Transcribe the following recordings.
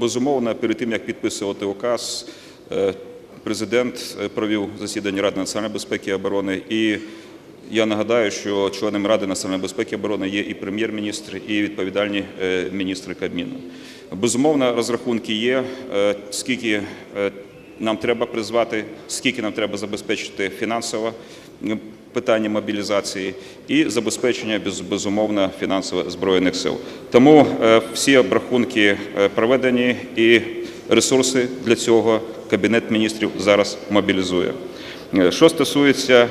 Безумовно, перед тим як підписувати указ, е, президент е, провів засідання Ради національної безпеки і оборони. І я нагадаю, що членами Ради національної безпеки і оборони є і прем'єр-міністр, і відповідальні е, міністри Кабміну. Безумовно, розрахунки є, скільки нам треба призвати, скільки нам треба забезпечити фінансово питання мобілізації і забезпечення безумовно фінансово збройних сил. Тому е, всі обрахунки е, проведені і ресурси для цього кабінет міністрів зараз мобілізує. Е, Що стосується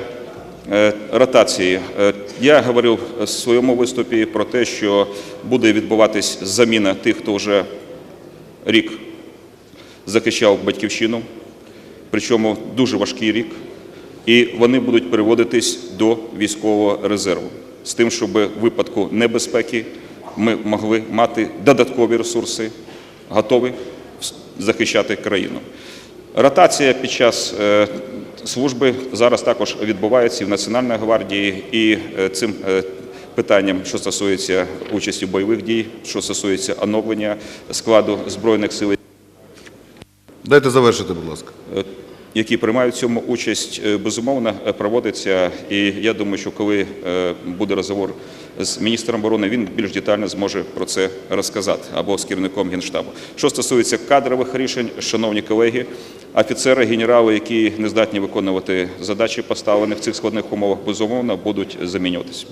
ротації. Я говорив в своєму виступі про те, що буде відбуватись заміна тих, хто вже рік захищав батьківщину, причому дуже важкий рік, і вони будуть переводитись до військового резерву з тим, щоб в випадку небезпеки ми могли мати додаткові ресурси, готові захищати країну. Ротація під час е, служби зараз також відбувається і в Національній гвардії, і е, цим е, питанням, що стосується участі в бойових дій, що стосується оновлення складу збройних сил, Дайте завершити, будь ласка. Які приймають в цьому участь, е, безумовно е, проводиться. І я думаю, що коли е, буде розговор з міністром оборони, він більш детально зможе про це розказати або з керівником генштабу. Що стосується кадрових рішень, шановні колеги, офіцери, генерали, які не здатні виконувати задачі, поставлені в цих складних умовах, безумовно будуть замінюватися.